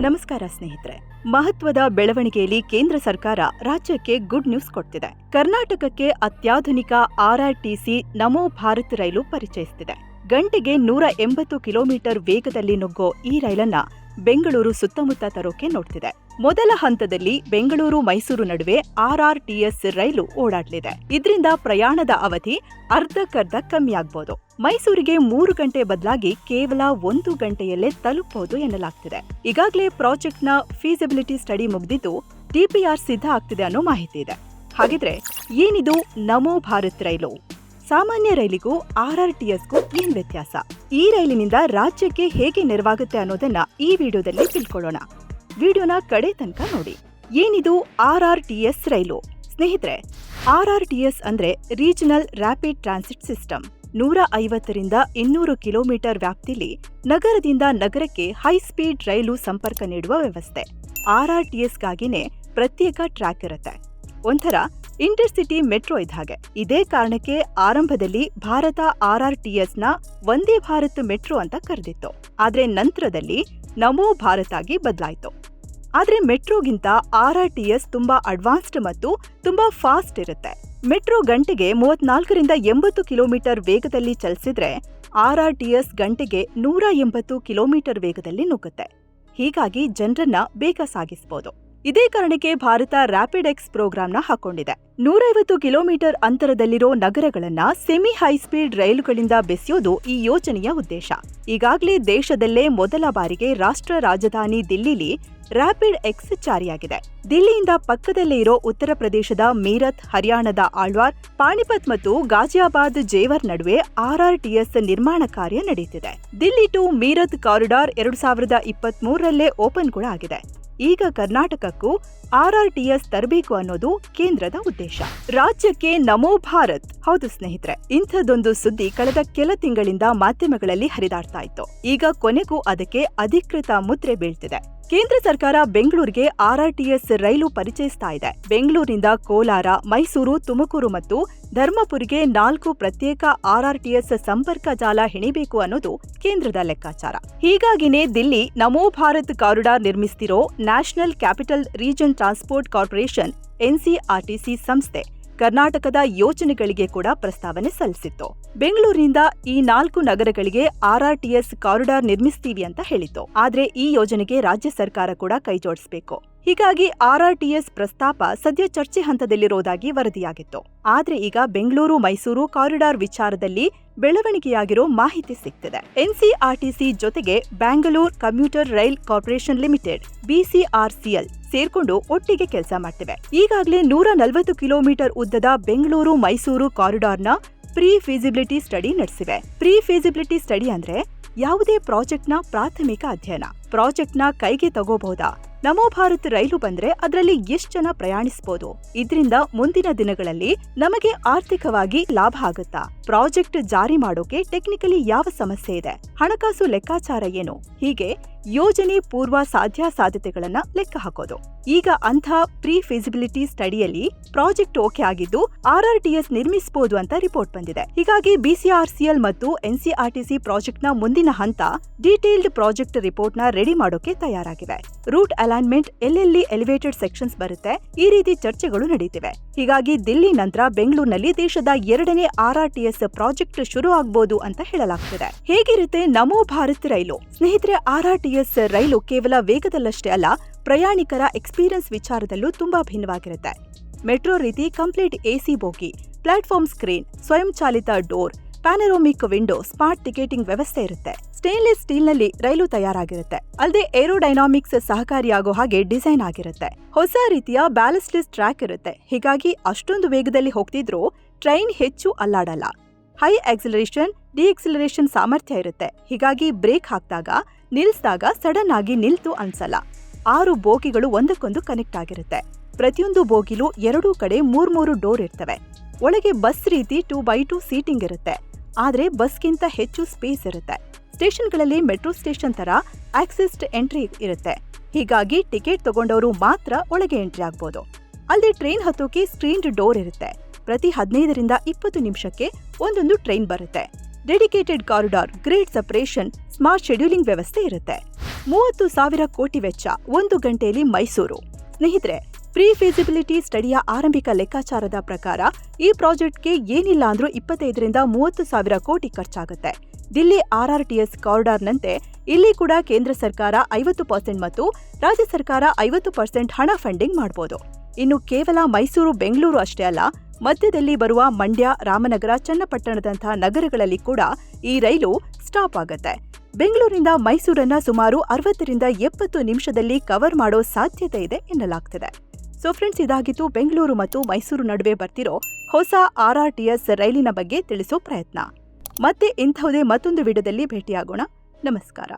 ನಮಸ್ಕಾರ ಸ್ನೇಹಿತರೆ. ಮಹತ್ವದ ಬೆಳವಣಿಗೆಯಲ್ಲಿ ಕೇಂದ್ರ ಸರ್ಕಾರ ರಾಜ್ಯಕ್ಕೆ ಗುಡ್ ನ್ಯೂಸ್ ಕೊಡ್ತಿದೆ. ಕರ್ನಾಟಕಕ್ಕೆ ಅತ್ಯಾಧುನಿಕ ಆರ್ಆರ್ಟಿಸಿ ನಮೋ ಭಾರತ್ ರೈಲು ಪರಿಚಯಿಸುತ್ತಿದೆ ಗಂಟೆಗೆ ನೂರ ಎಂಬತ್ತು ಕಿಲೋಮೀಟರ್ ವೇಗದಲ್ಲಿ ನುಗ್ಗೋ ಈ ರೈಲನ್ನ ಬೆಂಗಳೂರು ಸುತ್ತಮುತ್ತ ತರೋಕೆ ನೋಡ್ತಿದೆ. ಮೊದಲ ಹಂತದಲ್ಲಿ ಬೆಂಗಳೂರು, ಮೈಸೂರು ನಡುವೆ ಆರ್ಆರ್ಟಿಎಸ್ ರೈಲು ಓಡಾಡಲಿದೆ. ಇದರಿಂದ ಪ್ರಯಾಣದ ಅವಧಿ ಅರ್ಧಕ್ಕರ್ಧ ಕಮ್ಮಿ ಆಗ್ಬೋದು. ಮೈಸೂರಿಗೆ ಮೂರು ಗಂಟೆ ಬದಲಾಗಿ ಕೇವಲ ಒಂದು ಗಂಟೆಯಲ್ಲೇ ತಲುಪಬಹುದು ಎನ್ನಲಾಗ್ತಿದೆ. ಈಗಾಗಲೇ ಪ್ರಾಜೆಕ್ಟ್ನ ಫೀಸಿಬಿಲಿಟಿ ಸ್ಟಡಿ ಮುಗಿದಿದ್ದು ಡಿಪಿಆರ್ ಸಿದ್ಧ ಆಗ್ತಿದೆ ಅನ್ನೋ ಮಾಹಿತಿ ಇದೆ. ಹಾಗಿದ್ರೆ ಏನಿದು ನಮೋ ಭಾರತ್ ರೈಲು? ಸಾಮಾನ್ಯ ರೈಲಿಗೂ ಆರ್ಆರ್ಟಿಎಸ್ಗೂ ಏನ್ ವ್ಯತ್ಯಾಸ? ಈ ರೈಲಿನಿಂದ ರಾಜ್ಯಕ್ಕೆ ಹೇಗೆ ನೆರವಾಗುತ್ತೆ ಅನ್ನೋದನ್ನ ಈ ವಿಡಿಯೋದಲ್ಲಿ ತಿಳ್ಕೊಳ್ಳೋಣ. ವಿಡಿಯೋನ ಕಡೆ ತನಕ ನೋಡಿ. ಏನಿದು ಆರ್ ಆರ್ ಟಿ ಎಸ್ ರೈಲು? ಸ್ನೇಹಿತರೆ ಎಸ್ ಅಂದ್ರೆ ರೀಜನಲ್ ರ್ಯಾಪಿಡ್ ಟ್ರಾನ್ಸಿಟ್ ಸಿಸ್ಟಮ್. ನೂರ ಐವತ್ತರಿಂದ ಇನ್ನೂರು ಕಿಲೋಮೀಟರ್ ವ್ಯಾಪ್ತಿಲಿ ನಗರದಿಂದ ನಗರಕ್ಕೆ ಹೈ ಸ್ಪೀಡ್ ರೈಲು ಸಂಪರ್ಕ ನೀಡುವ ವ್ಯವಸ್ಥೆ. ಆರ್ ಆರ್ ಟಿ ಎಸ್ಗಾಗಿನೇ ಪ್ರತ್ಯೇಕ ಟ್ರ್ಯಾಕ್ ಇರುತ್ತೆ. ಒಂಥರ ಇಂಟರ್ಸಿಟಿ ಮೆಟ್ರೋ ಇದ್ದ ಹಾಗೆ. ಇದೇ ಕಾರಣಕ್ಕೆ ಆರಂಭದಲ್ಲಿ ಭಾರತ ಆರ್ ಆರ್ ಟಿ ಎಸ್ನ ನ ವಂದೇ ಭಾರತ್ ಮೆಟ್ರೋ ಅಂತ ಕರೆದಿತ್ತು. ಆದ್ರೆ ನಂತರದಲ್ಲಿ ನಮೋ ಭಾರತ್ ಆಗಿ ಬದಲಾಯಿತು. ಆದರೆ ಮೆಟ್ರೋಗಿಂತ ಎಸ್ ತುಂಬಾ ಅಡ್ವಾನ್ಸ್ಡ್ ಮತ್ತು ತುಂಬಾ ಫಾಸ್ಟ್ ಇರುತ್ತೆ. ಮೆಟ್ರೋ ಗಂಟೆಗೆ ಮೂವತ್ನಾಲ್ಕರಿಂದ ಎಂಬತ್ತು ಕಿಲೋಮೀಟರ್ ವೇಗದಲ್ಲಿ ಚಲಿಸಿದ್ರೆ ಆರ್ ಆರ್ ಟಿ ಎಸ್ ಗಂಟೆಗೆ ನೂರ ಎಂಬತ್ತು ಕಿಲೋಮೀಟರ್ ವೇಗದಲ್ಲಿ ನುಗ್ಗುತ್ತೆ. ಹೀಗಾಗಿ ಜನರನ್ನ ಬೇಗ ಸಾಗಿಸಬಹುದು ಇದೇ ಕಾರಣಕ್ಕೆ ಭಾರತ ರ್ಯಾಪಿಡ್ ಎಕ್ಸ್ ಪ್ರೋಗ್ರಾಂನ ಹಾಕೊಂಡಿದೆ. ನೂರೈವತ್ತು ಕಿಲೋಮೀಟರ್ ಅಂತರದಲ್ಲಿರೋ ನಗರಗಳನ್ನ ಸೆಮಿ ಹೈಸ್ಪೀಡ್ ರೈಲುಗಳಿಂದ ಬೆಸೆಯೋದು ಈ ಯೋಜನೆಯ ಉದ್ದೇಶ. ಈಗಾಗಲೇ ದೇಶದಲ್ಲೇ ಮೊದಲ ಬಾರಿಗೆ ರಾಷ್ಟ್ರ ರಾಜಧಾನಿ ದಿಲ್ಲಿಲಿ ರ್ಯಾಪಿಡ್ ಎಕ್ಸ್ ಜಾರಿಯಾಗಿದೆ. ದಿಲ್ಲಿಯಿಂದ ಪಕ್ಕದಲ್ಲೇ ಇರೋ ಉತ್ತರ ಪ್ರದೇಶದ ಮೀರತ್, ಹರಿಯಾಣದ ಆಳ್ವಾರ್, ಪಾಣಿಪತ್ ಮತ್ತು ಗಾಜಿಯಾಬಾದ್ ಜೇವರ್ ನಡುವೆ ಆರ್ಆರ್ಟಿಎಸ್ ನಿರ್ಮಾಣ ಕಾರ್ಯ ನಡೆಯುತ್ತಿದೆ ದಿಲ್ಲಿ ಟು ಮೀರತ್ ಕಾರಿಡಾರ್ ಎರಡು ಸಾವಿರದ ಇಪ್ಪತ್ತ್ ಮೂರರಲ್ಲೇ ಓಪನ್ ಕೂಡ ಆಗಿದೆ ಈಗ ಕರ್ನಾಟಕಕ್ಕೂ ಆರ್ಆರ್ಟಿಎಸ್ ತರಬೇಕು ಅನ್ನೋದು ಕೇಂದ್ರದ ಉದ್ದೇಶ. ರಾಜ್ಯಕ್ಕೆ ನಮೋ ಭಾರತ್. ಹೌದು ಸ್ನೇಹಿತರೆ ಇಂಥದೊಂದು ಸುದ್ದಿ ಕಳೆದ ಕೆಲ ತಿಂಗಳಿಂದ ಮಾಧ್ಯಮಗಳಲ್ಲಿ ಹರಿದಾಡ್ತಾ ಇತ್ತು. ಈಗ ಕೊನೆಗೂ ಅದಕ್ಕೆ ಅಧಿಕೃತ ಮುದ್ರೆ ಬೀಳ್ತಿದೆ. ಕೇಂದ್ರ ಸರ್ಕಾರ ಬೆಂಗಳೂರಿಗೆ ಆರ್ಆರ್ಟಿಎಸ್ ರೈಲು ಪರಿಚಯಿಸ್ತಾ ಇದೆ. ಬೆಂಗಳೂರಿನಿಂದ ಕೋಲಾರ, ಮೈಸೂರು, ತುಮಕೂರು ಮತ್ತು ಧರ್ಮಪುರಿಗೆ ನಾಲ್ಕು ಪ್ರತ್ಯೇಕ ಆರ್ಆರ್ಟಿಎಸ್ ಸಂಪರ್ಕ ಜಾಲ ಹೆಣಿಬೇಕು ಅನ್ನೋದು ಕೇಂದ್ರದ ಲೆಕ್ಕಾಚಾರ. ಹೀಗಾಗಿನೇ Delhi Namo Bharat corridor ನಿರ್ಮಿಸ್ತಿರೋ national capital region transport corporation NCRTC ಸಂಸ್ಥೆ ಕರ್ನಾಟಕದ ಯೋಜನೆಗಳಿಗೆ ಕೂಡ ಪ್ರಸ್ತಾವನೆ ಸಲ್ಲಿಸಿತ್ತು. ಬೆಂಗಳೂರಿನಿಂದ ಈ ನಾಲ್ಕು ನಗರಗಳಿಗೆ ಆರ್ಆರ್ಟಿಎಸ್ ಕಾರಿಡಾರ್ ನಿರ್ಮಿಸ್ತೀವಿ ಅಂತ ಹೇಳಿತ್ತು. ಆದರೆ ಈ ಯೋಜನೆಗೆ ರಾಜ್ಯ ಸರ್ಕಾರ ಕೂಡ ಕೈಜೋಡಿಸಬೇಕು ಹೀಗಾಗಿ ಆರ್ಆರ್ಟಿಎಸ್ ಪ್ರಸ್ತಾಪ ಸದ್ಯ ಚರ್ಚೆ ಹಂತದಲ್ಲಿರೋದಾಗಿ ವರದಿಯಾಗಿತ್ತು. ಆದರೆ ಈಗ ಬೆಂಗಳೂರು, ಮೈಸೂರು ಕಾರಿಡಾರ್ ವಿಚಾರದಲ್ಲಿ ಬೆಳವಣಿಗೆಯಾಗಿರೋ ಮಾಹಿತಿ ಸಿಗ್ತಿದೆ. ಎನ್ಸಿಆರ್ಟಿಸಿ ಜೊತೆಗೆ Bangalore commuter rail corporation limited BCRCL ಸೇರ್ಕೊಂಡು ಒಟ್ಟಿಗೆ ಕೆಲಸ ಮಾಡ್ತೇವೆ. ಈಗಾಗಲೇ ನೂರ ನಲವತ್ತು ಕಿಲೋಮೀಟರ್ ಉದ್ದದ ಬೆಂಗಳೂರು ಮೈಸೂರು ಕಾರಿಡಾರ್ನ ಪ್ರೀ ಫೀಸಿಬಿಲಿಟಿ ಸ್ಟಡಿ ನಡೆಸಿವೆ. ಪ್ರೀ ಫೀಸಿಬಿಲಿಟಿ ಸ್ಟಡಿ ಅಂದ್ರೆ ಯಾವುದೇ ಪ್ರಾಜೆಕ್ಟ್ನ ಪ್ರಾಥಮಿಕ ಅಧ್ಯಯನ. ಪ್ರಾಜೆಕ್ಟ್ನ ಕೈಗೆ ತಗೋಬಹುದಾ? ನಮೋ ಭಾರತ್ ರೈಲು ಬಂದ್ರೆ ಅದರಲ್ಲಿ ಎಷ್ಟು ಜನ ಪ್ರಯಾಣಿಸಬಹುದು ಇದರಿಂದ ಮುಂದಿನ ದಿನಗಳಲ್ಲಿ ನಮಗೆ ಆರ್ಥಿಕವಾಗಿ ಲಾಭ ಆಗುತ್ತಾ? ಪ್ರಾಜೆಕ್ಟ್ ಜಾರಿ ಮಾಡೋಕೆ ಟೆಕ್ನಿಕಲಿ ಯಾವ ಸಮಸ್ಯೆ ಇದೆ? ಹಣಕಾಸು ಲೆಕ್ಕಾಚಾರ ಏನು? ಹೀಗೆ ಯೋಜನೆ ಪೂರ್ವ ಸಾಧ್ಯ ಸಾಧ್ಯತೆಗಳನ್ನ ಲೆಕ್ಕ ಹಾಕೋದು. ಈಗ ಅಂಥ ಪ್ರೀ ಫಿಸಿಬಿಲಿಟಿ ಸ್ಟಡಿಯಲ್ಲಿ ಪ್ರಾಜೆಕ್ಟ್ ಓಕೆ ಆಗಿದ್ದು ಆರ್ಆರ್ಟಿಎಸ್ ನಿರ್ಮಿಸಬಹುದು ಅಂತ ರಿಪೋರ್ಟ್ ಬಂದಿದೆ. ಹೀಗಾಗಿ ಬಿಸಿಆರ್ಸಿಎಲ್ ಮತ್ತು ಎನ್ಸಿಆರ್ಟಿಸಿ ಪ್ರಾಜೆಕ್ಟ್ನ ಮುಂದಿನ ಹಂತ ಡೀಟೇಲ್ಡ್ ಪ್ರಾಜೆಕ್ಟ್ ರಿಪೋರ್ಟ್ನ ರೆಡಿ ಮಾಡೋಕೆ ತಯಾರಾಗಿವೆ. ರೂಟ್ ಅಲೈನ್ಮೆಂಟ್ ಎಲ್ಲೆಲ್ಲಿ ಎಲಿವೇಟೆಡ್ ಸೆಕ್ಷನ್ಸ್ ಬರುತ್ತೆ ಈ ರೀತಿ ಚರ್ಚೆಗಳು ನಡೀತಿವೆ. ಹೀಗಾಗಿ ದಿಲ್ಲಿ ನಂತರ ಬೆಂಗಳೂರಿನಲ್ಲಿ ದೇಶದ ಎರಡನೇ ಆರ್ಆರ್ಟಿಎಸ್ ಪ್ರಾಜೆಕ್ಟ್ ಶುರು ಆಗಬಹುದು ಅಂತ ಹೇಳಲಾಗ್ತಿದೆ. ಹೇಗಿರುತ್ತೆ ನಮೋ ಭಾರತ್ ರೈಲು? ಸ್ನೇಹಿತರೆ ಆರ್ಆರ್ಟಿಎಸ್ ರೈಲು ಕೇವಲ ವೇಗದಲ್ಲಷ್ಟೇ ಅಲ್ಲ, ಪ್ರಯಾಣಿಕರ ಎಕ್ಸ್ಪೀರಿಯನ್ಸ್ ವಿಚಾರದಲ್ಲೂ ತುಂಬಾ ಭಿನ್ನವಾಗಿರುತ್ತೆ. ಮೆಟ್ರೋ ರೀತಿ complete AC bogie, platform screen, ಸ್ವಯಂಚಾಲಿತ door panoramic window smart ticketing ವ್ಯವಸ್ಥೆ ಇರುತ್ತೆ. ಸ್ಟೇನ್ಲೆಸ್ ಸ್ಟೀಲ್ನಲ್ಲಿ ರೈಲು ತಯಾರಾಗಿರುತ್ತೆ. ಅಲ್ಲದೆ ಏರೋಡೈನಾಮಿಕ್ಸ್ ಸಹಕಾರಿಯಾಗೋ ಹಾಗೆ ಡಿಸೈನ್ ಆಗಿರುತ್ತೆ. ಹೊಸ ರೀತಿಯ ಬ್ಯಾಲೆಸ್ಟ್ಲೆಸ್ ಟ್ರ್ಯಾಕ್ ಇರುತ್ತೆ. ಹೀಗಾಗಿ ಅಷ್ಟೊಂದು ವೇಗದಲ್ಲಿ ಹೋಗ್ತಿದ್ರೂ ಟ್ರೈನ್ ಹೆಚ್ಚು ಅಲ್ಲಾಡಲ್ಲ. ಹೈ ಆಕ್ಸಿಲರೇಷನ್ ಡಿಎಕ್ಸಿಲರೇಷನ್ ಸಾಮರ್ಥ್ಯ ಇರುತ್ತೆ. ಹೀಗಾಗಿ ಬ್ರೇಕ್ ಹಾಕಿದಾಗ, ನಿಲ್ಸಿದಾಗ ಸಡನ್ ಆಗಿ ನಿಲ್ತು ಅನ್ಸಲ್ಲ. ಆರು ಬೋಗಿಗಳು ಒಂದಕ್ಕೊಂದು ಕನೆಕ್ಟ್ ಆಗಿರುತ್ತೆ. ಪ್ರತಿಯೊಂದು ಬೋಗಿಲು ಎರಡೂ ಕಡೆ ಮೂರ್ಮೂರು ಡೋರ್ ಇರ್ತವೆ. ಒಳಗೆ ಬಸ್ ರೀತಿ ಟೂ ಬೈ ಟೂ ಸೀಟಿಂಗ್ ಇರುತ್ತೆ. ಆದ್ರೆ ಬಸ್ಗಿಂತ ಹೆಚ್ಚು ಸ್ಪೇಸ್ ಇರುತ್ತೆ. ಸ್ಟೇಷನ್ಗಳಲ್ಲಿ ಮೆಟ್ರೋ ಸ್ಟೇಷನ್ ತರ ಆಕ್ಸಿಸ್ಟ್ ಎಂಟ್ರಿ ಇರುತ್ತೆ. ಹೀಗಾಗಿ ಟಿಕೆಟ್ ತಗೊಂಡವರು ಮಾತ್ರ ಒಳಗೆ ಎಂಟ್ರಿ ಆಗ್ಬೋದು. ಅಲ್ಲದೆ ಟ್ರೈನ್ ಹತ್ತೋಕೆ ಸ್ಕ್ರೀನ್ಡ್ ಡೋರ್ ಇರುತ್ತೆ. ಪ್ರತಿ ಹದಿನೈದರಿಂದ ಇಪ್ಪತ್ತು ನಿಮಿಷಕ್ಕೆ ಒಂದೊಂದು ಟ್ರೈನ್ ಬರುತ್ತೆ. Dedicated corridor grade separation, smart scheduling ವ್ಯವಸ್ಥೆ ಇರುತ್ತೆ. ಮೂವತ್ತು ಸಾವಿರ ಕೋಟಿ ವೆಚ್ಚ ಒಂದು ಗಂಟೆಯಲ್ಲಿ ಮೈಸೂರು. ಸ್ನೇಹಿತರೆ ಪ್ರೀ ಫೀಸಿಬಿಲಿಟಿ ಸ್ಟಡಿಯ ಆರಂಭಿಕ ಲೆಕ್ಕಾಚಾರದ ಪ್ರಕಾರ ಈ ಪ್ರಾಜೆಕ್ಟ್ಗೆ ಏನಿಲ್ಲ ಅಂದ್ರೂ ಇಪ್ಪತ್ತೈದರಿಂದ ಮೂವತ್ತು ಸಾವಿರ ಕೋಟಿ ಖರ್ಚಾಗುತ್ತೆ. ದಿಲ್ಲಿ ಆರ್ಆರ್ಟಿಎಸ್ ಕಾರಿಡಾರ್ನಂತೆ ಇಲ್ಲಿ ಕೂಡ ಕೇಂದ್ರ ಸರ್ಕಾರ ಐವತ್ತು ಪರ್ಸೆಂಟ್ ಮತ್ತು ರಾಜ್ಯ ಸರ್ಕಾರ ಐವತ್ತು ಪರ್ಸೆಂಟ್ ಹಣ ಫಂಡಿಂಗ್ ಮಾಡಬಹುದು ಇನ್ನು ಕೇವಲ ಮೈಸೂರು, ಬೆಂಗಳೂರು ಅಷ್ಟೇ ಅಲ್ಲ, ಮಧ್ಯದಲ್ಲಿ ಬರುವ ಮಂಡ್ಯ, ರಾಮನಗರ, ಚನ್ನಪಟ್ಟಣದಂತಹ ನಗರಗಳಲ್ಲಿ ಕೂಡ ಈ ರೈಲು ಸ್ಟಾಪ್ ಆಗುತ್ತೆ. ಬೆಂಗಳೂರಿಂದ ಮೈಸೂರನ್ನ ಸುಮಾರು ಅರವತ್ತರಿಂದ ಎಪ್ಪತ್ತು ನಿಮಿಷದಲ್ಲಿ ಕವರ್ ಮಾಡೋ ಸಾಧ್ಯತೆ ಇದೆ ಎನ್ನಲಾಗ್ತಿದೆ. ಸೊ ಫ್ರೆಂಡ್ಸ್ ಇದಾಗಿತ್ತು ಬೆಂಗಳೂರು ಮತ್ತು ಮೈಸೂರು ನಡುವೆ ಬರ್ತಿರೋ ಹೊಸ ಆರ್ ಆರ್ ಟಿ ಎಸ್ ರೈಲಿನ ಬಗ್ಗೆ ತಿಳಿಸೋ ಪ್ರಯತ್ನ. ಮತ್ತೆ ಇಂಥವುದೇ ಮತ್ತೊಂದು ವಿಡಿಯೋದಲ್ಲಿ ಭೇಟಿಯಾಗೋಣ. ನಮಸ್ಕಾರ.